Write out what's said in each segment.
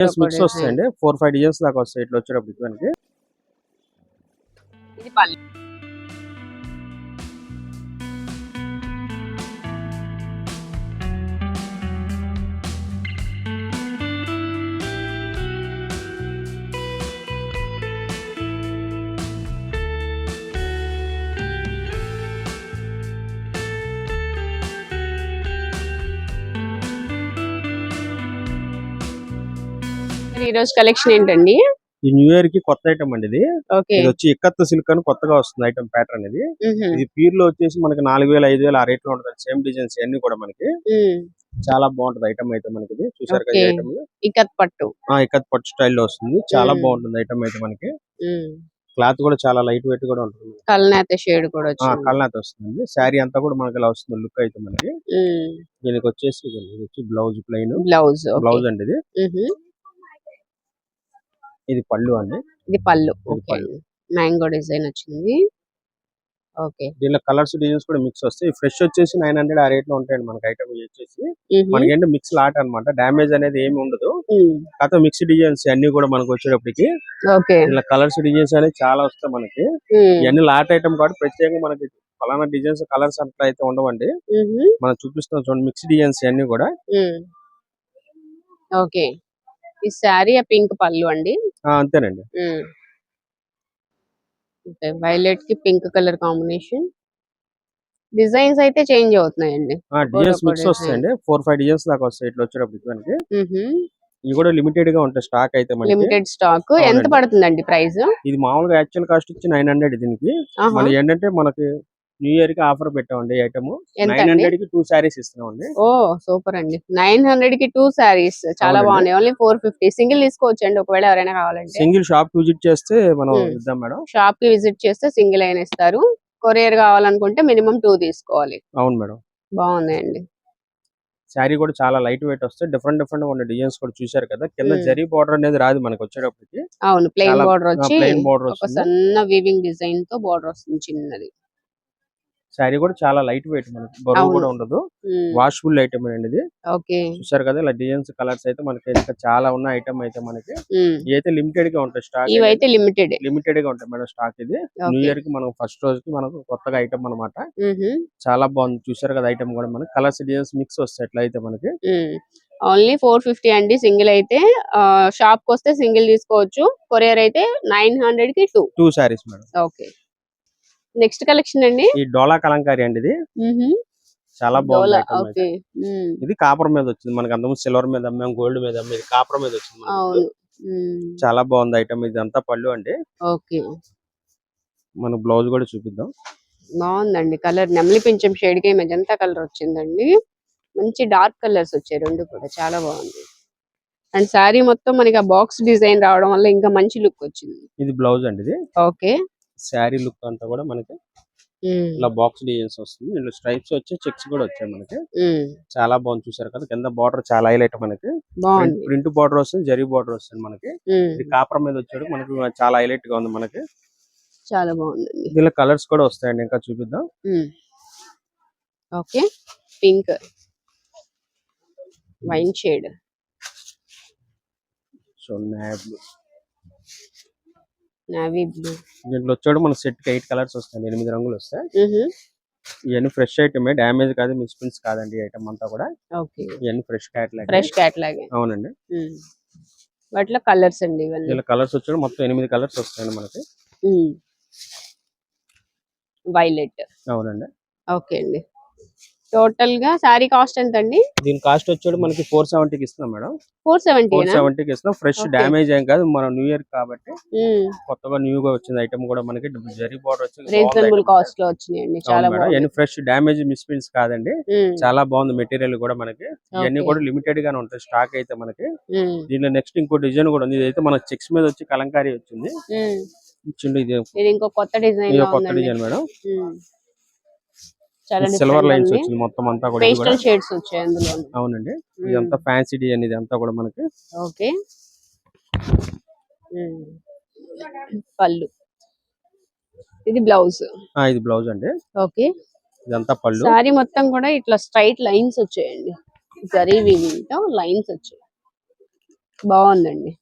Designs mix వస్తాయండి. Four five designs దాకా వస్తాయి. ఇట్లా వచ్చేటప్పుడు మనకి. ఇది ఈ రోజు కలెక్షన్ ఏంటండి? ఈ న్యూ ఇయర్కి కొత్త ఐటమ్ అండి ఇది. వచ్చి ఇక్కత్ సిల్క్ అని కొత్తగా వస్తుంది ఐటమ్ ప్యాటర్న్ ఇది ఇది ప్యూర్లో వచ్చేసి మనకి నాలుగు వేల ఐదు వేల ఆ రేట్లో ఉంటుంది. సేమ్ డిజైన్స్ అన్ని కూడా మనకి. చాలా బాగుంటుంది ఐటమ్ అయితే మనకి ఇది. చూసారు కదా. ఐటమ్ ఇకత్ పట్టు. ఇక్కత్ పట్టు స్టైల్లో వస్తుంది. చాలా. బాగుంటుంది ఐటమ్ అయితే మనకి. క్లాత్ కూడా చాలా లైట్ వెయిట్ కూడా ఉంటుంది కల్నేత షేడ్ కూడా కళ్ళనాథ్ వస్తుంది శారీ అంతా కూడా మనకి ఇలా వస్తుంది లుక్ అయితే మనకి. దీనికి వచ్చేసి ఇది వచ్చి బ్లౌజ్ ప్లెయిన్ బ్లౌజ్. బ్లౌజ్ అండి ఇది. ఇది పళ్ళు అండి. ఇది పళ్ళు. ఓకే. మ్యాంగో డిజైన్ వచ్చింది. ఓకే. దీనిలో కలర్స్ డిజైన్స్ కూడా మిక్స్ వస్తాయి. ఫ్రెష్ వచ్చేసి నైన్ హండ్రెడ్ ఆ రేట్లో ఉంటాయండి మనకి ఐటమ్ వచ్చేసి. మ్హూ. మనకి ఏంటి మిక్స్ లాట్ అన్నమాట. డామేజ్ అనేది ఏమి ఉండదు. కాకపోతే మిక్స్ డిజైన్స్ అన్ని కూడా మనకు వచ్చేటప్పటికి ఇలా కలర్స్ డిజైన్స్ అనేది చాలా వస్తాయి మనకి. ఇవన్నీ లాట్ ఐటమ్ కాబట్టి ప్రత్యేకంగా మనకి ఫలానా డిజైన్స్ కలర్స్ అట్లా అయితే ఉండవండి. మనం చూపిస్తున్నాం చూడండి మిక్స్ డిజైన్స్ అన్ని కూడా. ఓకే. ఈ శారీ పింక్ పళ్ళు అండి. అంతేనండి. వైలెట్కి పింక్ కలర్ కాంబినేషన్. డిజైన్స్ అయితే చేంజ్ అవుతున్నాయండి. Designs mix. వస్తాయండి. ఫోర్ ఫైవ్ డిజైన్స్ దాకా వస్తాయి ఇట్లా వచ్చేటప్పటికి మనకి. ఇవి కూడా లిమిటెడ్గా ఉంటాయి స్టాక్ అయితే మనకి. లిమిటెడ్ స్టాక్ ఎంత. పడుతుందండి ప్రైస్? ఇది మామూలుగా యాక్చువల్ కాస్ట్ వచ్చి నైన్ హండ్రెడ్ దీనికి. మన ఏంటంటే మనకి న్యూ ఇయర్కి ఆఫర్ పెట్టామండి ఐటమ్. నైన్ హండ్రెడ్కి టూ శారీస్ ఇస్తున్నామండి. ఓ సూపర్ అండి. నైన్ హండ్రెడ్కి టూ శారీస్ చాలా. బాగున్నాయి. Only four fifty. సింగిల్ తీసుకోవచ్చు అండి ఒకవేళ ఎవరైనా కావాలంటే. సింగిల్ షాప్ విజిట్ చేస్తే మనం. ఇద్దాం మేడం. షాప్కి విజిట్ చేస్తే సింగిల్ అయినా ఇస్తారు. కొరియర్ కావాలనుకుంటే మినిమం టూ తీసుకోవాలి. అవును మేడం. బాగున్నాయండి. శారీ కూడా చాలా లైట్ వెయిట్ వస్తాయి డిఫరెంట్ డిఫరెంట్ ఉన్న డిజైన్స్ కూడా చూశారు కదా కింద. జరీ బార్డర్ అనేది రాదు మనకి వచ్చేటప్పటికి. అవును ప్లెయిన్ బార్డర్ వచ్చి ప్లెయిన్ బార్డర్ సన్న వీవింగ్ డిజైన్తో బార్డర్ వస్తుంది చిన్నది. శారీ కూడా చాలా లైట్ వెయిట్ మనకి బరువు. కూడా ఉండదు. వాషబుల్ ఐటమ్ అండి ఇది. ఓకే. చూసారు కదా ఇలా డిజైన్స్ కలర్స్ అయితే మనకి ఇంకా చాలా ఉన్న ఐటమ్ అయితే మనకి. ఇవైతే లిమిటెడ్గా ఉంటాయి స్టాక్ ఇవైతే లిమిటెడ్. లిమిటెడ్గా ఉంటాయి మేడం స్టాక్ ఇది. న్యూ ఇయర్కి మనం ఫస్ట్ రోజుకి మనకు కొత్తగా ఐటమ్ అన్నమాట. చాలా బాగుంది. చూసారు కదా ఐటమ్ కూడా మనకి. కలర్స్ డిజైన్స్ మిక్స్ వస్తాయి ఎట్లా అయితే మనకి. ఓన్లీ ఫోర్ ఫిఫ్టీ అండి సింగిల్ అయితే. షాప్కి వస్తే సింగిల్ తీసుకోవచ్చు. కొరియర్ అయితే నైన్ హండ్రెడ్కి two. Two saris madam. Okay. Next collection అండి? ఈ డోలా కలంకారీ అండి ఇది. చాలా బాగుంది ఇది కాపర్ మీద వచ్చింది. మనకి అంతకుముందు సిల్వర్ మీద అమ్మాం గోల్డ్ మీద అమ్మాం ఇది కాపర్ మీద వచ్చింది చాలా బాగుంది ఐటమ్ ఇది అంతా పళ్ళు అండి. ఓకే. మన బ్లౌజ్ కూడా చూపిద్దాం. బాగుందండి కలర్. నెమలి పింఛం షేడ్కి మెజంతా కలర్ వచ్చిందండి. మంచి డార్క్ కలర్స్ వచ్చాయి రెండు కూడా. చాలా బాగుంది. అండ్ శారీ మొత్తం మనకి ఆ బాక్స్ డిజైన్ రావడం వల్ల ఇంకా మంచి లుక్ వచ్చింది. ఇది బ్లౌజ్ అండి ఇది. ఓకే. శారీ లుక్ అంతా కూడా మనకి ఇలా బాక్స్ డిజైన్స్ వస్తుంది. ఇందులో స్ట్రైప్స్ వచ్చి చెక్స్ కూడా వచ్చాయి మనకి. చాలా బాగుంది చూసారు కదా? కింద బార్డర్ చాలా హైలైట్ మనకి. బాగుంది. ప్రింట్ బార్డర్ వస్తుంది జరీ బార్డర్ వస్తుంది మనకి. ఇది కాపర్ మీద వచ్చాడు. మనకి చాలా హైలైట్గా ఉంది మనకి. చాలా బాగుందండి. దీనిలో కలర్స్ కూడా వస్తాయండి ఇంకా చూపిద్దాం. Okay. Pink. Wine shade. So now blue navy blue దీంట్లో వచ్చాడు మన సెట్ ఎయిట్ కలర్స్ వస్తాయి ఎనిమిది రంగులు వస్తాయి. ఇవన్నీ ఫ్రెష్ ఐటమే డ్యామేజ్ కాదు మిస్ప్రింట్స్ కాదండి ఐటమ్ అంతా కూడా. ఓకే. ఇవన్నీ ఫ్రెష్ క్యాట్లాగ్ ఫ్రెష్ క్యాట్లాగే అవునండి. వాటిలో కలర్స్ అండి ఇవన్నీ. కలర్స్ వచ్చాడు మొత్తం ఎనిమిది కలర్స్ వస్తాయండి మనకి. వైలెట్ అవునండి. ఓకే అండి. టోటల్గా శారీ కాస్ట్ ఎంత అండి దీని కాస్ట్ వచ్చాడు మనకి ఫోర్ సెవెంటీకి ఇస్తున్నాం మేడం. ఫోర్ సెవెంటీ ఫోర్ సెవెంటీకి ఇస్తున్నాం. ఫ్రెష్. డ్యామేజ్ ఏం కాదు. మన న్యూ ఇయర్ కాబట్టి కొత్తగా న్యూ గా వచ్చింది ఐటమ్ కూడా మనకి జరీ బార్డర్ వచ్చింది రీజనబుల్ కాస్ట్లో వచ్చినాయండి. చాలా బాగుంది. ఫ్రెష్ డ్యామేజ్ మిస్ప్రింట్స్ కాదండి. చాలా బాగుంది మెటీరియల్ కూడా మనకి. ఇవన్నీ. కూడా లిమిటెడ్ గానే ఉంటాయి స్టాక్ అయితే మనకి. దీనిలో నెక్స్ట్ ఇంకో డిజైన్ కూడా ఉంది. ఇదైతే మన చెక్స్ మీద వచ్చి కలంకారీ వచ్చింది. ఇచ్చిండు ఇది ఇంకో కొత్త డిజైన్ కొత్త డిజైన్ మేడం. చాలా సిల్వర్ లైన్స్ వచ్చింది మొత్తం అంతా కూడా పేస్టల్ షేడ్స్ వచ్చాయి అందులో అవునండి. ఇదంతా ఫ్యాన్సీ డిజైన్ ఇది అంతా కూడా మనకి. ఓకే. పళ్ళు. ఇది బ్లౌజ్ ఆ ఇది బ్లౌజ్ అండి. ఓకే. ఇదంతా పళ్ళు. సారీ మొత్తం కూడా ఇట్లా స్ట్రైట్ లైన్స్ వచ్చాయండి. జరీ వీవింగ్ లైన్స్ వచ్చాయి. బాగుందండి.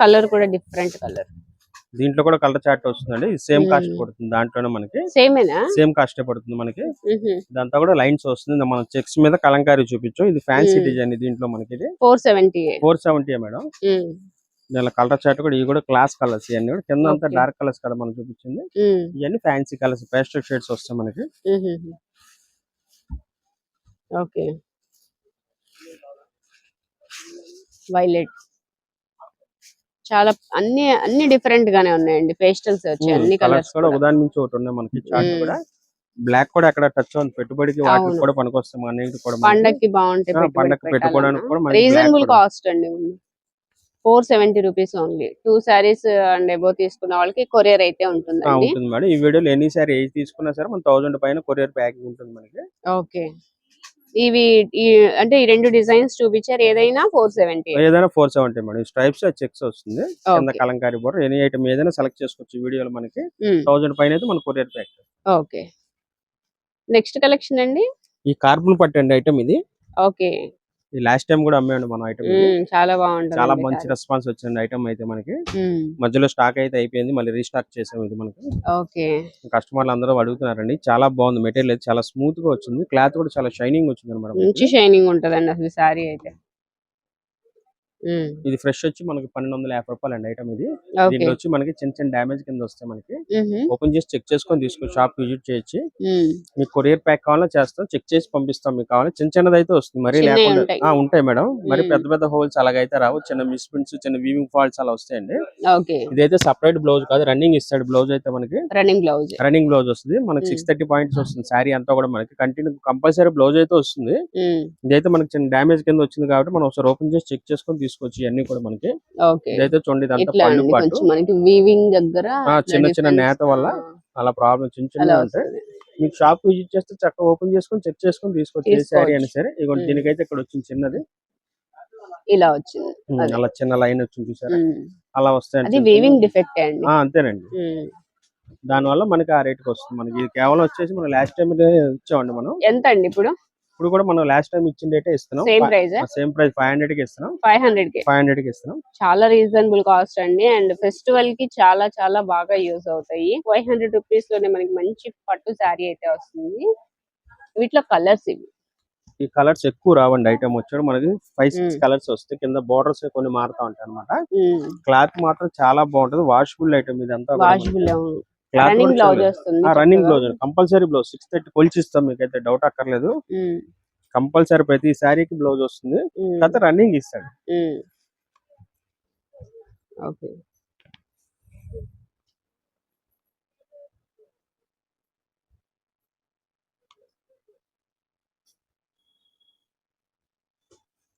కలర్ కూడా డిఫరెంట్ కలర్ దీంట్లో కూడా కలర్ చార్ట్ వస్తుందండి. Same cost. పడుతుంది దాంట్లోనే మనకి. సేమేనా? సేమ్ కాస్ట్ పడుతుంది మనకి. ఇదంతా కూడా లైన్స్ వస్తుంది. మనం చెక్స్ మీద కలంకారీ చూపించు. ఇది ఫ్యాన్సీ. డిజైన్ దీంట్లో మనకి ఇది. Four seventy four seventy madam. దీనిలో కలర్ చార్ట్ కూడా ఇవి కూడా క్లాస్ కలర్స్ ఇవన్నీ కూడా. కింద అంతా. డార్క్ కలర్స్ కదా మనం చూపించింది. ఇవన్నీ ఫ్యాన్సీ కలర్స్ పేస్టల్ షేడ్స్ వస్తాయి మనకి. ఓకే. వైలెట్ చాలా అన్ని అన్ని డిఫరెంట్ గానే ఉన్నాయండి. పేస్టల్స్ వచ్చాయి అన్ని కలర్స్ కూడా ఒకదాని నుంచి ఒకటి ఉన్నాయి మనకి. చార్ట్. కూడా. బ్లాక్ కూడా అక్కడ టచ్ ఉంది పెట్టుబడికి వాటికి. కూడా పనికొస్తాయి మన అన్నిటికి కూడా. పండక్కి బాగుంటాయి పండక్కి పెట్టుకోవడానికి కూడా రీజనబుల్ కాస్ట్ అండి. Four seventy rupees only two saris and above తీసుకున్న వాళ్ళకి కొరియర్ అయితే ఆ, ఉంటుందండి. ఉంటుంది మేడం. ఈ వీడియోలో ఎన్ని సారీ ఏది తీసుకున్నా సరే మన థౌసండ్ పైన కొరియర్ ప్యాకింగ్ ఉంటుంది మనకి. ఓకే. ఇవి అంటే ఈ రెండు డిజైన్స్ చూపించారు. ఏదైనా ఫోర్ సెవెంటీ ఏదైనా four seventy madam. Stripes checks వస్తుంది. కింద కలంకారీ బోర్డర్ ఎనీ ఐటమ్ ఏదైనా సెలెక్ట్ చేసుకోవచ్చు. వీడియోలో మనకి థౌసండ్ పైన అయితే మన courier pack. Okay. Next collection అండి? ఈ కార్బన్ పట్టండి ఐటమ్ ఇది. ఓకే. ఈ లాస్ట్ టైం కూడా అమ్మేయండి మన ఐటమ్ చాలా బాగుంటుంది చాలా మంచి రెస్పాన్స్ వచ్చింది ఐటమ్ అయితే మనకి. మధ్యలో స్టాక్ అయితే అయిపోయింది మళ్ళీ రీస్టాక్ చేసాం ఇది మనకి. ఓకే. కస్టమర్లు అందరూ అడుగుతున్నారండి చాలా బాగుంది మెటీరియల్ అయితే చాలా స్మూత్గా వచ్చింది. క్లాత్ కూడా చాలా షైనింగ్ వచ్చింది అనమాట మంచి షైనింగ్ ఉంటదండి అసలు సారీ అయితే. ఇది ఫ్రెష్ వచ్చి మనకి పన్నెండు వందల యాభై రూపాయలు అండి ఐటమ్ ఇది. దీంట్లో వచ్చి మనకి చిన్న చిన్న డ్యామేజ్ కింద వస్తాయి మనకి. ఓపెన్ చేసి చెక్ చేసుకొని తీసుకో షాప్ విజిట్ చేయొచ్చు. మీకు కొరియర్ ప్యాక్ కావాలో చేస్తాం చెక్ చేసి పంపిస్తాం మీకు కావాలి చిన్న చిన్నది అయితే వస్తుంది మరీ లేకుండా ఉంటాయి. మేడం. మరి. పెద్ద పెద్ద హోల్స్ అలాగైతే రావు. చిన్న మిస్ ప్రింట్స్ చిన్న వీవింగ్ ఫాల్ట్స్ అలా వస్తాయండి. ఇదైతే సపరేట్ బ్లౌజ్ కాదు రన్నింగ్ ఇస్తాడు బ్లౌజ్ అయితే మనకి. Running blouse. రన్నింగ్ బ్లౌజ్ వస్తుంది. మనకి. సిక్స్ థర్టీ పాయింట్స్ వస్తుంది శారీ అంతా కూడా మనకి. కంటిన్యూ కంపల్సరీ బ్లౌజ్ అయితే వస్తుంది. ఇదైతే మనకి చిన్న డ్యామేజ్ కింద వచ్చింది కాబట్టి మనం ఒకసారి ఓపెన్ చేసి చెక్ చేసుకొని తీసుకోవచ్చు ఇవన్నీ కూడా మనకి ఇదైతే చూడండి మనకి వీవింగ్ దగ్గర ఆ, చిన్న చిన్న నేత వల్ల అలా ప్రాబ్లం చిన్న చిన్న ఉంటాయి వస్తుంది. మీకు షాప్ విజిట్ చేస్తే చక్కగా ఓపెన్ చేసుకొని చెక్ చేసుకొని తీసుకోవచ్చు. శారీ అయినా సరే మ్మ్. దీనికైతే ఇక్కడ వచ్చింది చిన్నది. ఇలా వచ్చింది. అలా చిన్న లైన్ వచ్చింది చూసారా? అలా వస్తాయి అది వీవింగ్ డిఫెక్ట్ అండి. అంతేనండి. ఉమ్, దాని వల్ల మనకి ఆ రేట్కి వస్తుంది. మనకి కేవలం వచ్చేసి మనం లాస్ట్ టైం ఇచ్చామండి మనం. ఎంత అండి ఇప్పుడు? ఇప్పుడు కూడా మనం లాస్ట్ టైం ఇచ్చిన రేటే ఇస్తున్నాం. Same price same price five హండ్రెడ్కి ఇస్తున్నాం. ఫైవ్ హండ్రెడ్కి. ఫైవ్ హండ్రెడ్కి ఇస్తున్నాం. చాలా రీజనబుల్ కాస్ట్ అండి. అండ్ ఫెస్టివల్కి చాలా చాలా బాగా యూజ్ అవుతాయి. ఫైవ్ హండ్రెడ్ రూపీస్లోనే మనకి మంచి పట్టు శారీ అయితే వస్తుంది. వీటిలో కలర్స్ ఇవి. ఈ కలర్స్ ఎక్కువ రావండి ఐటమ్ వచ్చాడు మనకి ఫైవ్ సిక్స్. కలర్స్ వస్తాయి. కింద బోర్డర్స్ కొన్ని మారుతా ఉంటాయి అనమాట క్లాత్ మాత్రం చాలా బాగుంటది. వాషబుల్ ఐటమ్ ఇదంతా వాషబుల్ రన్నింగ్ బ్లౌజ్ వస్తుంది running. Blouse compulsory blouse six thirty కొలిచిస్తాం మీకైతే డౌట్ అక్కర్లేదు. కంపల్సరీ ప్రతి శారీకి బ్లౌజ్ వస్తుంది తర్వాత రన్నింగ్ ఇస్తాడు. ఓకే.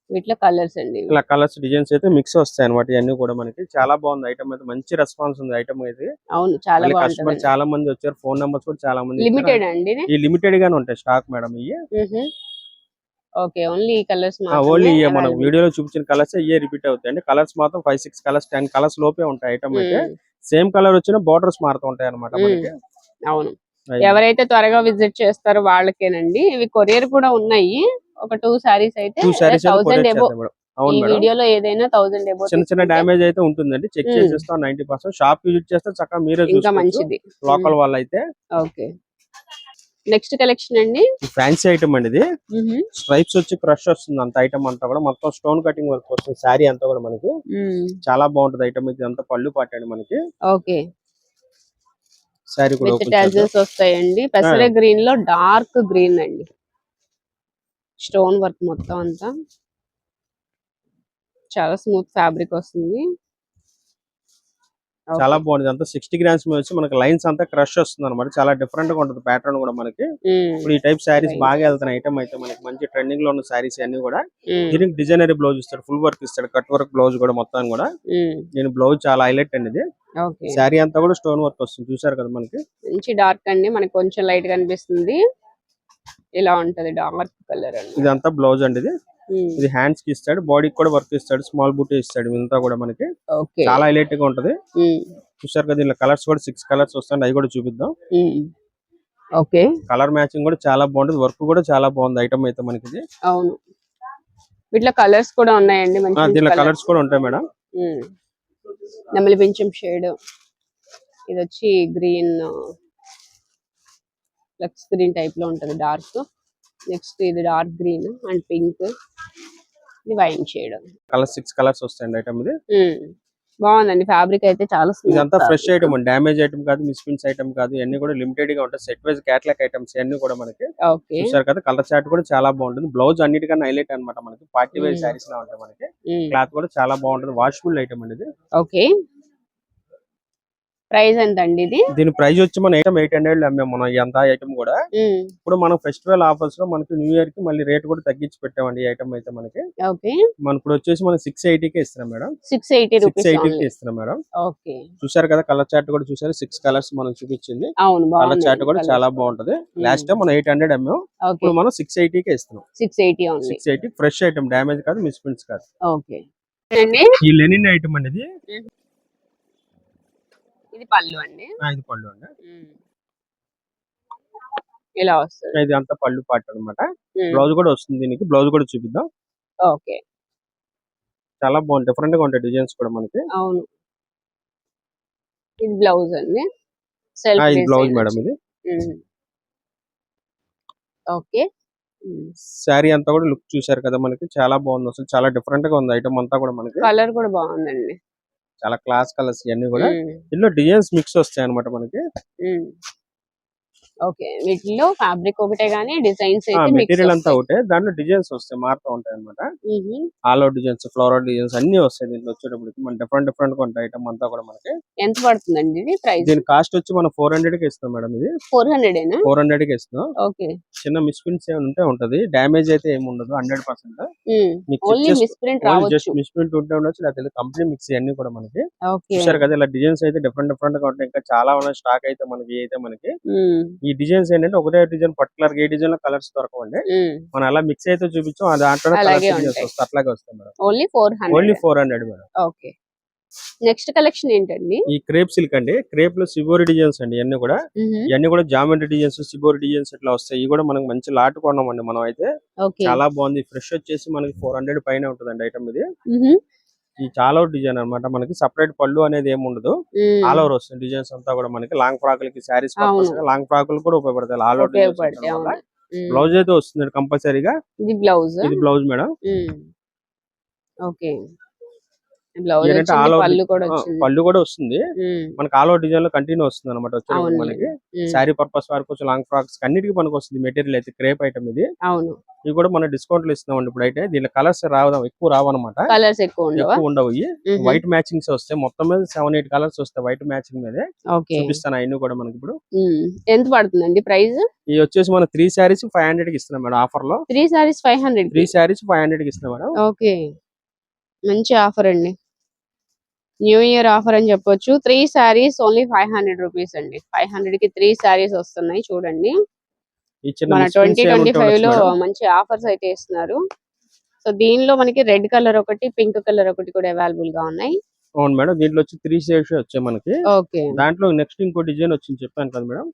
వీటిలో కలర్స్ అండి ఇవి. ఇలా కలర్స్ డిజైన్స్ అయితే మిక్స్ వస్తాయి అనమాట ఇవన్నీ కూడా మనకి. చాలా బాగుంది ఐటమ్ అయితే మంచి రెస్పాన్స్ ఉంది ఐటమ్ అయితే. అవును చాలా కస్టమర్ చాలా మంది వచ్చారు ఫోన్ నెంబర్స్ కూడా చాలా మంది. లిమిటెడ్ అండి ఈ లిమిటెడ్ గానే ఉంటాయి స్టాక్ మేడం ఇవి. ఓకే ఓన్లీ కలర్స్ ఓన్లీ మన వీడియోలో చూపించిన కలర్స్ ఇయే రిపీట్ అవుతాయి అండి కలర్స్ మాత్రం five six colours ten colours లోపే ఉంటాయి ఐటమ్ అయితే. సేమ్ కలర్ వచ్చిన బోర్డర్స్ మారుతూ ఉంటాయి అనమాట మనకి. అవును. ఎవరైతే త్వరగా విజిట్ చేస్తారో వాళ్ళకేనండి. ఇవి కొరియర్ కూడా ఉన్నాయి. ఒక టూ సారీస్ అయితే టూ సారీస్ థౌసండ్ ఎబో ఈ వీడియోలో ఏదైనా థౌసండ్ ఎబో చిన్న చిన్న డ్యామేజ్ అయితే ఉంటుందండి. చెక్. చేసేస్తాం నైన్టీ పర్సెంట్ షాప్ విజిట్ చేస్తే చక్కగా మీరే ఇంకా మంచిది. లోకల్ వాళ్ళు అయితే ఓకే నెక్స్ట్ కలెక్షన్ అండి. ఫ్యాన్సీ ఐటమ్ అండి ఇది. స్ట్రైప్స్ వచ్చి క్రష్ వస్తుంది. అంత ఐటమ్ అంతా కూడా. మొత్తం స్టోన్ కటింగ్ వర్క్ వస్తుంది. శారీ అంతా కూడా మనకి. చాలా బాగుంటది ఐటమ్ ఇది. అంతా పళ్ళు పట్టండి మనకి. ఓకే శారీ కూడా వస్తాయండి. పెసర గ్రీన్లో డార్క్ గ్రీన్ అండి. స్టోన్ వర్క్ మొత్తం అంతా. చాలా స్మూత్ ఫ్యాబ్రిక్ వస్తుంది. చాలా బాగుంది. అంతా సిక్స్టీ గ్రామ్స్ మీద వచ్చి మనకి లైన్స్ అంతా క్రష్ వస్తుంది అనమాట చాలా డిఫరెంట్గా ఉంటుంది ప్యాటర్న్ కూడా మనకి. ఇప్పుడు ఈ టైప్ శారీస్. బాగా వెళ్తున్నాయి ఐటమ్ అయితే మనకి మంచి ట్రెండింగ్లో ఉన్న శారీస్ అన్ని కూడా. దీనికి డిజైనరీ బ్లౌజ్ ఇస్తాడు ఫుల్ వర్క్ ఇస్తాడు కట్ వర్క్ బ్లౌజ్ కూడా మొత్తం కూడా. నేను బ్లౌజ్ చాలా హైలైట్ అండి ఇది. శారీ అంతా కూడా స్టోన్ వర్క్ వస్తుంది. చూసారు కదా మనకి? మంచి డార్క్ అండి. మనకి కొంచెం లైట్ కనిపిస్తుంది. ఇలా ఉంటది డార్క్ కలర్ అండి ఇదంతా బ్లౌజ్ అండి ఇది. ఇది హ్యాండ్స్కి ఇస్తాడు బాడీకి కూడా వర్క్ ఇస్తాడు స్మాల్ బూటీ ఇస్తాడు ఇదంతా కూడా మనకి. చాలా హైలైట్గా ఉంటది. చూసారు కదా దీనిలో కలర్స్ కూడా సిక్స్ కలర్స్ వస్తాయి అవి కూడా చూపిద్దాం. ఓకే. కలర్ మ్యాచింగ్ కూడా చాలా బాగుంటుంది వర్క్ కూడా చాలా బాగుంది ఐటమ్ అయితే మనకి ఇది. అవును. వీటిలో కలర్స్ కూడా ఉన్నాయండి దీనిలో. కలర్స్ కూడా ఉంటాయి మేడం. నెమలి పింఛం షేడ్ ఇది వచ్చి గ్రీన్ లక్స్ గ్రీన్ టైప్లో ఉంటది డార్క్. నెక్స్ట్ ఇది డార్క్ గ్రీన్ అండ్ పింక్. ఇది wine shade. Colour six colours వస్తాయండి ఐటమ్ ఇది. బాగుందండి ఫ్యాబ్రిక్ అయితే చాలా ఇదంతా ఫ్రెష్. ఐటమ్ డ్యామేజ్ ఐటమ్ కాదు మిస్పిన్స్ ఐటమ్ కాదు ఇవన్నీ కూడా లిమిటెడ్గా ఉంటాయి. సెట్ వైజ్ క్యాట్లాక్ ఐటమ్స్ ఇవన్నీ కూడా మనకి. చూసారు కదా కలర్ చార్ట్ కూడా చాలా బాగుంటుంది. బ్లౌజ్ అన్నిటికన్నా హైలైట్ అన్నమాట మనకి. Party wear. శారీస్ లా ఉంటాయి మనకి. క్లాత్ కూడా చాలా బాగుంటుంది. వాషబుల్ ఐటమ్ అండి ఓకే. ప్రైస్ ఎంత అండి ఇది? దీని ప్రైస్ వచ్చి మన ఐటమ్ ఎయిట్ హండ్రెడ్లో అమ్మాము మనం ఎంత ఐటమ్ కూడా. ఇప్పుడు మనం ఫెస్టివల్ ఆఫర్స్లో మనకి న్యూ ఇయర్కి మళ్ళీ రేట్ కూడా తగ్గించి పెట్టామండి ఈ ఐటమ్ అయితే మనకి. ఓకే. మన ఇప్పుడు వచ్చేసి మనం సిక్స్కి ఇస్తున్నాం మేడం. సిక్స్ ఎయిటీ సిక్స్ రూపీస్కి ఇస్తున్నాం మేడం. ఓకే. చూసారు కదా కలర్ చార్ట్ కూడా చూసారు సిక్స్ కలర్స్ మనం చూపించింది. అవును కలర్ చార్ట్ కూడా చాలా బాగుంటది. లాస్ట్ టైం మనం ఎయిట్ హండ్రెడ్ అమ్మాం. ఇప్పుడు మనం సిక్స్కి ఇస్తున్నాం. Six eighty six eighty fresh item damage కాదు మిస్ప్రింట్స్ కాదు. ఓకే. ఈ లెనిన్ ఐటమ్ అనేది ఇది పళ్ళు అండి. ఇది పళ్ళు అండి. ఇలా వస్తుంది. ఇది అంతా పళ్ళు పాట అన్నమాట. ఉమ్. బ్లౌజ్ కూడా వస్తుంది దీనికి. బ్లౌజ్ కూడా చూపిద్దాం. ఓకే. చాలా బాగుంది డిఫరెంట్గా ఉంటాయి డిజైన్స్ కూడా మనకి. అవును. ఇది బ్లౌజ్ అండి. ఇది బ్లౌజ్ మేడం ఇది. ఓకే. శారీ అంతా కూడా లుక్ చూసారు కదా మనకి. చాలా బాగుంది అసలు. చాలా డిఫరెంట్గా ఉంది ఐటమ్ అంతా కూడా మనకి. కలర్ కూడా బాగుందండి. చాలా క్లాస్ కలర్స్ ఇవన్నీ కూడా. ఇందులో డిజైన్స్ మిక్స్ వస్తాయి అనమాట మనకి. ఓకే. వీటిలో ఫ్యాబ్రిక్ ఒకటే గానీ డిజైన్స్ మెటీరియల్ అంతా ఒకటే. దాంట్లో డిజైన్స్ వస్తాయి మారుతూ ఉంటాయి అనమాట all out designs floral designs అన్ని వస్తాయి దీంట్లో వచ్చేటప్పటికి. మన డిఫరెంట్ డిఫరెంట్గా ఉంటాయి ఐటమ్ అంతా కూడా మనకి. ఎంత పడుతుందండి ఇది ప్రైస్ దీని కాస్ట్ వచ్చి మనం ఫోర్ హండ్రెడ్కి ఇస్తాం మేడం ఇది. ఫోర్ హండ్రెడ్ ఫోర్ హండ్రెడ్కి ఇస్తాం. ఓకే. చిన్న మిస్ప్రింట్స్ ఏమైనా ఉంటే ఉంటది. డ్యామేజ్ అయితే ఏమి ఉండదు హండ్రెడ్ పర్సెంట్ జస్ట్ మిస్ప్రింట్ ఉంటే ఉండొచ్చు లేకపోతే కంపెనీ మిక్స్ అన్ని కూడా మనకి. ఓకే. చూసారు కదా ఇలా డిజైన్స్ అయితే డిఫరెంట్ డిఫరెంట్గా ఉంటాయి. ఇంకా చాలా ఉన్నాయి. స్టాక్ అయితే మనకి అయితే మనకి. ఈ డిజైన్స్ ఏంటంటే ఒకటే డిజైన్ పర్టికులర్ ఏ డిజైన్లో కలర్స్ దొరకవండి. మనం అలా మిక్స్ అయితే చూపించాం దాంట్లో కలర్స్ అట్లాగే వస్తాయి madam. Only four only hundred four hundred madam. Okay next collection ఏంటండి? ఈ క్రేప్ సిల్క్ అండి. క్రేప్లో సిబోరి డిజైన్స్ అండి. ఇవన్నీ కూడా. ఇవన్నీ కూడా జామెంట్రీ డిజైన్స్ సిబోరి డిజైన్స్ ఇట్లా వస్తాయి. ఇవి కూడా మనకి మంచి లాట్ కొన్నామండి మనం అయితే చాలా బాగుంది. ఫ్రెష్ వచ్చేసి మనకి ఫోర్ హండ్రెడ్ పైన ఉంటుందండి ఐటమ్ ఇది. చాలా డిజైన్ అన్నమాట. మనకి సపరేట్ పళ్ళు అనేది ఏమి ఉండదు. ఆల్ ఓవర్ వస్తుంది. డిజైన్స్ అంతా కూడా మనకి లాంగ్ ఫ్రాక్లకి శారీస్. లాంగ్ ఫ్రాకులు కూడా ఉపయోగపడతాయి. All over. బ్లౌజ్ అయితే వస్తుంది కంపల్సరీగా ఇది బ్లౌజ్ ఇది బ్లౌజ్ మేడం ఓకే. బ్లౌజ్ పళ్ళు కూడా పళ్ళు వస్తుంది. మనకి ఆల్ ఓవర్ డిజైన్లో కంటిన్యూ వస్తుంది అనమాట వచ్చేటప్పుడు. మనకి. శారీ పర్పస్ వరకు లాంగ్ ఫ్రాక్స్ అన్నిటికీ మనకు వస్తుంది మెటీరియల్ అయితే క్రేప్ ఐటమ్ ఇది. అవును. ఇవి కూడా మనం డిస్కౌంట్లో ఇస్తున్నాం అండి ఇప్పుడు అయితే దీనిలో కలర్స్ రావడం ఎక్కువ రావన్నమాట. కలర్స్ ఎక్కువ ఉండవా. వైట్ మ్యాచింగ్స్ వస్తాయి. మొత్తం మీద సెవెన్ ఎయిట్ కలర్స్ వస్తాయి వైట్ మ్యాచింగ్ మీదే. చూపిస్తాను అవన్నీ కూడా మనకి ఇప్పుడు. ఎంత పడుతుందండి ప్రైస్? ఇవి వచ్చేసి మనం త్రీ శారీస్ ఫైవ్ హండ్రెడ్కి ఇస్తున్నాం మేడం ఆఫర్లో. Three saris five hundred three saris five హండ్రెడ్కి ఇస్తున్నాం మేడం. ఓకే. మంచి ఆఫర్ అండి. న్యూ ఇయర్ ఆఫర్ అని చెప్పొచ్చు. Three saris only five hundred rupees అండి. ఫైవ్ హండ్రెడ్కి త్రీ శారీస్ వస్తున్నాయి చూడండి. మన ట్వంటీ ట్వంటీ ఫైవ్లో. మంచి ఆఫర్స్ అయితే ఇస్తున్నారు. సో దీనిలో మనకి రెడ్ కలర్ ఒకటి పింక్ కలర్ ఒకటి కూడా అవైలబుల్గా ఉన్నాయి. అవును మేడం. దీంట్లో వచ్చి త్రీ షేడ్స్ వచ్చాయి మనకి. ఓకే. దాంట్లో నెక్స్ట్ ఇంకో డిజైన్ వచ్చింది చెప్పాను కదా మేడం.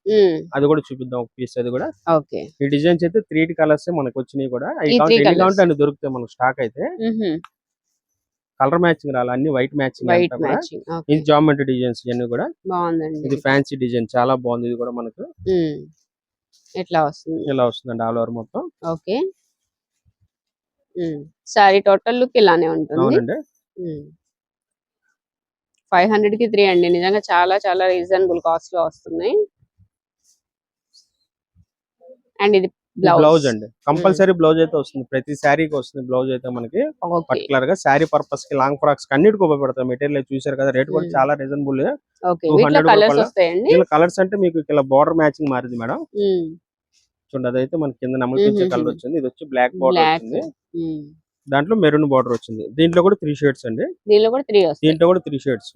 అది కూడా చూపిద్దాం ఒక పీస్ అది కూడా. ఓకే. ఈ డిజైన్స్ అయితే త్రీ కలర్స్ మనకి వచ్చినాయి కూడా. అవి. కావాలంటే దొరుకుతాయి మనకు స్టాక్ అయితే. కలర్ మ్యాచింగ్ రాలి? అన్ని వైట్ మ్యాచింగ్ వైట్ మ్యాచింగ్ ఇది జామెంట్రీ డిజైన్స్ ఇవన్నీ కూడా? బాగుందండి. ఇది ఫ్యాన్సీ డిజైన్ చాలా బాగుంది ఇది కూడా మనకు. ఎట్లా వస్తుంది? ఇలా వస్తుందండి ఆల్ ఓవర్ మొత్తం? ఓకే. సారీ టోటల్ లుక్ ఇలానే ఉంటుంది. అవునండి. ఫైవ్ హండ్రెడ్కి త్రీ అండి. నిజంగా చాలా చాలా రీజనబుల్ కాస్ట్లో వస్తున్నాయి. అండ్ ఇది బ్లౌజ్ అండి. కంపల్సరీ బ్లౌజ్ అయితే వస్తుంది. ప్రతి శారీకి వస్తుంది బ్లౌజ్ అయితే మనకి. పర్టికులర్గా శారీ పర్పస్కి లాంగ్ ఫ్రాక్స్ అన్నిటికి ఉపయోగపడతాయి. మెటీరియల్ చూసారు కదా రేట్ కూడా. చాలా రీజనబుల్ 200 వీటిలో కలర్స్ అంటే మీకు ఇలా బార్డర్ మ్యాచింగ్ మారింది మేడం. చూడండి అదైతే మనకి కింద నమ్మలించే Mhm. కలర్ వచ్చింది. ఇది వచ్చి బ్లాక్ బార్డర్. వచ్చింది. దాంట్లో మెరూన్ బార్డర్ వచ్చింది. దీంట్లో కూడా త్రీ షేడ్స్ అండి. దీంట్లో కూడా త్రీ షేడ్స్.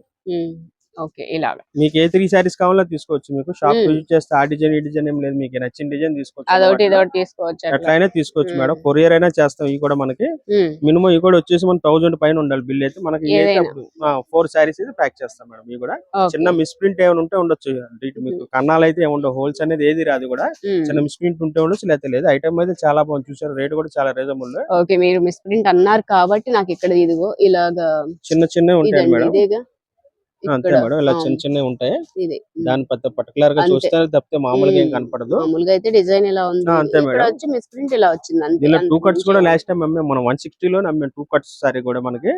ఓకే ఇలాగా. మీకు ఏ త్రీ శారీస్ కావాలో తీసుకోవచ్చు. మీకు షాప్. విజిట్ చేస్తే ఆ డిజైన్ ఈ డిజైన్ ఏం లేదు. మీకు నచ్చిన డిజైన్ తీసుకోవచ్చు. అదొకటి. ఇదొకటి తీసుకోవచ్చు ఎట్లయినా తీసుకోవచ్చు. మేడం. కొరియర్ అయినా చేస్తాం. ఇవి కూడా మనకి మినిమం ఇవి కూడా వచ్చేసి మన థౌసండ్ పైన ఉండాలి బిల్ అయితే. మనకి. ఫోర్ శారీస్ అయితే ప్యాక్ చేస్తాం మేడం. ఇవి కూడా. చిన్న మిస్ప్రింట్ ఏమైనా ఉంటే ఉండొచ్చు. మీకు కన్నాలు అయితే ఏముండవు. హోల్స్ అనేది ఏది రాదు కూడా. చిన్న మిస్ప్రింట్ ఉంటే ఉండొచ్చు లేకపోతే లేదు. ఐటమ్ అయితే చాలా బాగుంది. చూసారు రేట్ కూడా చాలా రీజనబుల్. ఓకే మీరు మిస్ ప్రింట్ అన్నారు కాబట్టి నాకు ఇక్కడ ఇదిగో ఇలాగా చిన్న చిన్నవి ఉంటాయి మేడం. అంతే మేడం ఇలా చిన్న చిన్నవి ఉంటాయి. ఇది. దాని పెద్ద పర్టికులర్గా. చూస్తే తప్పితే మామూలుగా ఏం. కనపడదు. మామూలుగా అయితే డిజైన్ ఇలా ఉంది. అంతే మేడం. వచ్చి మిస్ ప్రింట్ ఇలా వచ్చింది అంతే. దీనిలో టూ కట్స్ కూడా లాస్ట్ టైం అమ్మాం మనం వన్ సిక్స్టీలో అమ్మాం టూ కట్స్ సారీ కూడా మనకి.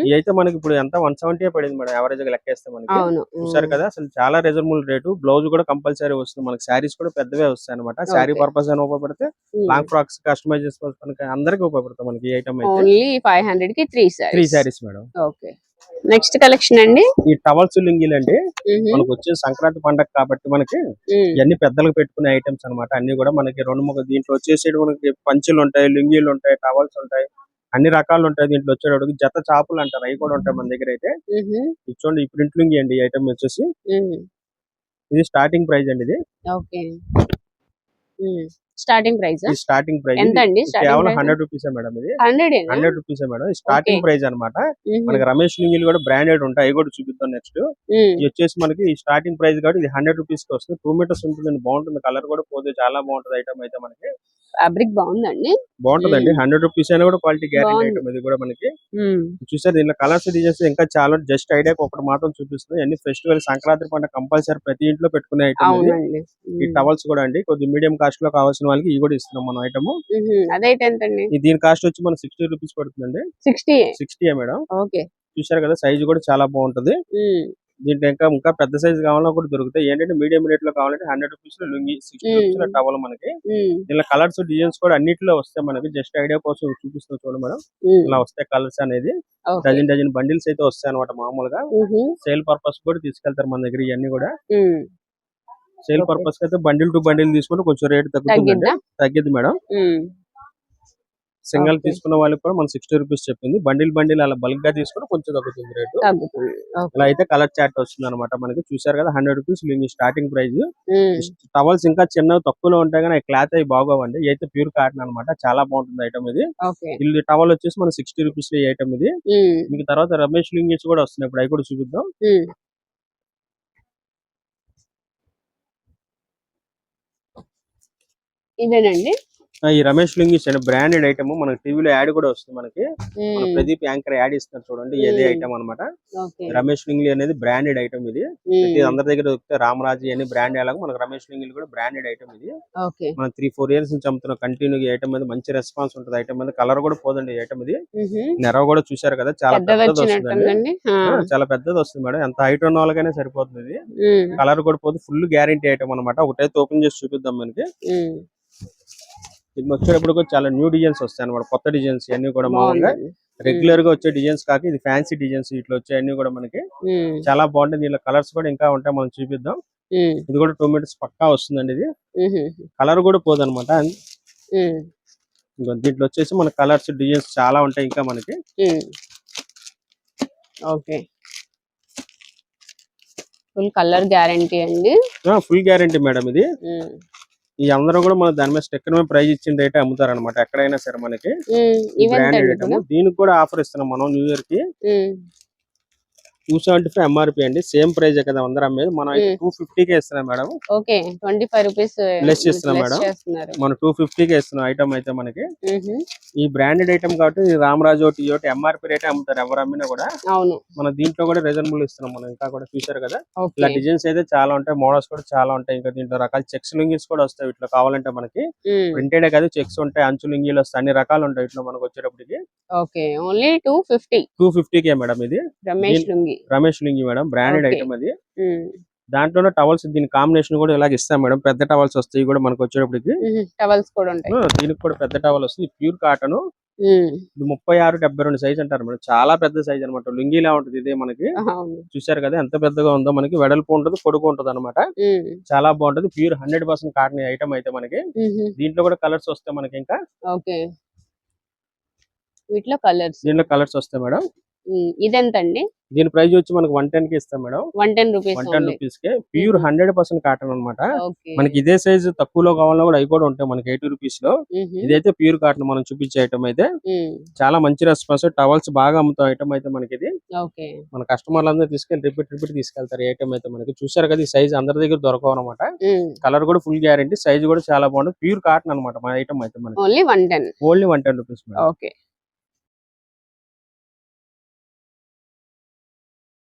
ఇవి అయితే మనకి ఇప్పుడు ఎంత వన్ సెవెంటీ పడింది మేడం యావరేజ్గా లెక్కేస్తే మనకి. చూసారు కదా అసలు చాలా రీజనబుల్ రేటు. బ్లౌజ్ కూడా కంపల్సరీ వస్తుంది. మనకి శారీస్ కూడా పెద్దవే వస్తాయి అనమాట శారీ. పర్పస్ అని ఉపయోగపడితే లాంగ్ ఫ్రాక్స్ కస్టమైజ్ మనకి అందరికి ఉపయోగపడతాయి మనకి ఈ ఐటమ్ అయితే. ఓన్లీ ఫైవ్ హండ్రెడ్కి three three saris madam. Okay. Next collection అండి. ఈ టవల్స్ లింగిలు అండి. మనకు వచ్చే సంక్రాంతి పండగ కాబట్టి మనకి. ఇవన్నీ పెద్దలకు పెట్టుకునే ఐటమ్స్ అన్నమాట. అన్ని కూడా మనకి రెండు మూడు దీంట్లో వచ్చేసి మనకి పంచులు ఉంటాయి లుంగీలు ఉంటాయి టవల్స్ ఉంటాయి. అన్ని రకాలు ఉంటాయి దీంట్లో వచ్చేటప్పుడు జత చాపులు అంటారు. అవి కూడా ఉంటాయి మన దగ్గర అయితే. చూడండి ఈ ప్రింట్ లుంగి అండి ఈ ఐటమ్ వచ్చేసి. ఇది స్టార్టింగ్ ప్రైస్ అండి ఇది. Okay. Starting price starting price ఎంత అండి కేవలం హండ్రెడ్ రూపీస్ మేడం ఇది? Hundred hundred rupees madam. Starting. Price అన్నమాట. మనకి రమేష్ లింగిలు కూడా బ్రాండెడ్ ఉంటాయి. అవి కూడా చూపిద్దాం నెక్స్ట్ ఇది వచ్చేసి మనకి స్టార్టింగ్ ప్రైస్ కాబట్టి ఇది హండ్రెడ్ రూపీస్కి వస్తుంది. టూ మీటర్స్ ఉంటుంది. బాగుంటుంది. కలర్ కూడా పోతే చాలా బాగుంటుంది. ఐటమ్ అయితే మనకి. ఫ్యాబ్రిక్ బాగుందండి. బాగుంటుందండి. హండ్రెడ్ రూపీస్ అయినా కూడా క్వాలిటీ గ్యారెంటీ. ఐటమ్ ఇది కూడా మనకి. చూసారు దీనిలో కలర్స్ డిజైన్స్ ఇంకా చాలా జస్ట్ ఐడియా ఒకటి మాత్రం చూపిస్తుంది. అన్ని ఫెస్టివల్ సంక్రాంతి పండుగ కంపల్సరీ ప్రతి ఇంట్లో పెట్టుకునే ఐటమ్ ఈ టవల్స్ కూడా అండి. కొద్ది మీడియం కాస్ట్లో కావాల్సిన వాళ్ళకి ఇవి కూడా ఇస్తున్నాం మనం ఐటమ్. అదైతే ఎంత అండి దీని కాస్ట్ వచ్చి మన సిక్స్టీ రూపీస్ పడుతుందండి. Sixty sixty madam. ఓకే. చూసారు కదా సైజ్ కూడా చాలా బాగుంటది. దీంట్లో ఇంకా ఇంకా పెద్ద సైజ్ కావాలన్నా కూడా దొరుకుతాయి ఏంటంటే మీడియం రేట్లో కావాలంటే హండ్రెడ్ రూపీస్లో లుంగి సిక్స్టీ. రూపీస్లో టవల్ మనకి. ఇలా కలర్స్ డిజైన్స్ కూడా అన్నిటిలో వస్తాయి మనకి జస్ట్ ఐడియా కోసం చూపిస్తాం చూడండి మేడం. ఇలా వస్తాయి కలర్స్ అనేది డజన్ డజన్ బండిల్స్ అయితే వస్తాయి అనమాట మామూలుగా. సేల్ పర్పస్ కూడా తీసుకెళ్తారు మన దగ్గర ఇవన్నీ కూడా. సేల్. పర్పస్ అయితే బండిల్ టు బండిల్ తీసుకుంటే కొంచెం రేట్ తగ్గుతుంది తగ్గిద్ది మేడం. సింగల్. తీసుకున్న వాళ్ళకి కూడా మన సిక్స్టీ రూపీస్ చెప్పింది. బండిల్ బండిల్ అలా బల్క్గా తీసుకుంటే కొంచెం తగ్గుతుంది రేటు. ఇలా అయితే కలర్ చాట్ వస్తుంది అనమాట మనకి. చూసారు కదా hundred rupees starting price. Towels ఇంకా చిన్నవి తక్కువలో ఉంటాయి కానీ క్లాత్ అవి బాగోవండి. అయితే ప్యూర్ కాటన్ అన్నమాట. చాలా బాగుంటుంది ఐటమ్ ఇది. ఇది టవల్ వచ్చేసి మన సిక్స్టీ రూపీస్ ఈ ఐటమ్ ఇది. మీకు తర్వాత రమేష్ లింగేజ్ కూడా వస్తున్నాయి. ఇప్పుడు అవి కూడా చూపిద్దాం. ఇదేనండి. ఈ రమేష్ లింగేజ్ అనే బ్రాండెడ్ ఐటమ్ మనకి టీవీలో యాడ్ కూడా వస్తుంది మనకి. మన. ప్రదీప్ యాంకర్ యాడ్ ఇస్తున్నారు చూడండి ఇదే. ఐటమ్ అన్నమాట. ఓకే. రమేష్ లింగ్లీ అనేది బ్రాండెడ్ ఐటమ్ ఇది. అందరి దగ్గర దొరికితే రామరాజు అన్ని బ్రాండ్ అలాగే మనకు రమేష్ లింగిల్ కూడా బ్రాండెడ్ ఐటమ్ ఇది. మనం త్రీ ఫోర్ ఇయర్స్ నుంచి అమ్ముతున్న కంటిన్యూ ఈ ఐటమ్ మీద మంచి రెస్పాన్స్ ఉంటుంది. ఐటమ్ మీద కలర్ కూడా పోదండి ఐటమ్ ఇది. నెరవ కూడా చూసారు కదా చాలా పెద్దది. ఆ, చాలా పెద్దది వస్తుంది మేడం. ఎంత హైట్ ఉన్న వాళ్ళకైనా సరిపోతుంది ఇది. కలర్ కూడా పోతే ఫుల్ గ్యారంటీ ఐటమ్ అనమాట ఒకటైతే ఓపెన్ చేసి చూపిద్దాం మనకి. ఇది వచ్చేటప్పుడు కూడా చాలా న్యూ డిజైన్స్ వస్తాయి అనమాట కొత్త డిజైన్స్ అన్ని కూడా మామూలుగా రెగ్యులర్గా వచ్చే డిజైన్స్ కాక ఇది ఫ్యాన్సీ డిజైన్స్ ఇట్లా వచ్చే అన్ని కూడా మనకి. చాలా బాగుంటాయి దీనిలో కలర్స్ కూడా ఇంకా ఉంటాయి మనం చూపిద్దాం. ఇది కూడా టూ మీటర్స్ పక్కా వస్తుందండి ఇది. కలర్ కూడా. ఇంకో దీంట్లో వచ్చేసి మన కలర్స్ డిజైన్స్ చాలా ఉంటాయి ఇంకా మనకి. ఓకే ఫుల్ కలర్ గ్యారంటీ అండి ఫుల్ గ్యారంటీ మేడం ఇది. ఈ అందరూ కూడా మన దాని మీద స్టెక్కర్ మీద ప్రైజ్ ఇచ్చిన రేట్ అమ్ముతారు అనమాట ఎక్కడైనా సరే మనకి ఐటమ్ దీనికి కూడా ఆఫర్ ఇస్తున్నాం మనం న్యూ ఇయర్కి. టూ సెవెంటీ ఫైవ్ ఎంఆర్పి అండి. సేమ్ ప్రైజ్ కదా అందరం అమ్మేది మనం. టూ ఫిఫ్టీకే ఇస్తున్నాం madam. Okay twenty five rupees Less ఇస్తున్నాం మేడం. మనం టూ ఫిఫ్టీకే ఇస్తున్నాం ఐటమ్ అయితే మనకి. ఈ బ్రాండెడ్ ఐటమ్ కాబట్టి రామరాజు ఒకటి ఒకటి ఎంఆర్పి రేటే అమ్ముతారు ఎవరు అమ్మినా కూడా. అవును. మన దీంట్లో కూడా రీజనబుల్ ఇస్తున్నాం మనం. ఇంకా కూడా చూసారు కదా. ఇలా డిజైన్స్ అయితే చాలా ఉంటాయి. మోడల్స్ కూడా చాలా ఉంటాయి. ఇంకా దీంట్లో రకాల చెక్స్ లింగిస్ కూడా వస్తాయి ఇట్లా కావాలంటే మనకి. ప్రింటెడ్ కాదు చెక్స్ ఉంటాయి. అంచు లింగిలు వస్తాయి. అన్ని రకాలు ఉంటాయి ఇట్లా మనకు వచ్చేటప్పటికి. Okay only two fifty two fifty K madam ఇది. Ramesh lungi. Ramesh lungi madam branded. Item అది. మ్మ్. దాంట్లోనే టవల్స్ దీని కాంబినేషన్ కూడా ఇలాగ ఇస్తాం మేడం. పెద్ద టవల్స్ వస్తాయి కూడా మనకు వచ్చేటప్పటికి. టవల్స్ కూడా ఉంటాయి. దీనికి కూడా పెద్ద టవల్ వస్తుంది. Pure cotton. మ్మ్. ఇది ముప్పై ఆరు డెబ్బై రెండు సైజ్ అంటారు మేడం. చాలా పెద్ద సైజ్ అనమాట లుంగిలా ఉంటుంది ఇదే మనకి. చూసారు కదా ఎంత పెద్దగా ఉందో మనకి. వెడల్పు ఉంటుంది పొడుగు ఉంటుంది అనమాట. చాలా బాగుంటది. Pure hundred percent cotton item అయితే మనకి. దీంట్లో కూడా కలర్స్ వస్తాయి మనకి ఇంకా. ఓకే వీటిలో కలర్స్ దీంట్లో కలర్స్ వస్తాయి మేడం. ఇదెంత అండి దీని ప్రైస్ వచ్చి మనకి వన్ టెన్కి ఇస్తాం madam. One ten rupees one ten రూపీస్కి ప్యూర్ హండ్రెడ్ పర్సెంట్ కాటన్ అనమాట మనకి ఇదే సైజ్ తక్కువలో కావాలన్నా కూడా అవి కూడా ఉంటాయి మనకి ఎయిటీ రూపీస్లో ఇదైతే ప్యూర్ కాటన్ మనం చూపించే ఐటమ్ అయితే. చాలా మంచి రెస్పాన్స్ టవల్స్ బాగా అమ్ముతాం ఐటమ్ అయితే మనకి ఇది. మన కస్టమర్లు అందరూ తీసుకెళ్ళి రిపీట్ రిపీట్ తీసుకెళ్తారు ఐటమ్ అయితే మనకి. చూసారు కదా ఈ సైజ్ అందరి దగ్గర దొరకవు అనమాట కలర్ కూడా ఫుల్ గ్యారంటీ. సైజ్ కూడా చాలా బాగుంటుంది. ప్యూర్ కాటన్ అనమాట మన ఐటమ్ అయితే మనకి. Only one ten. Only one ten rupees okay.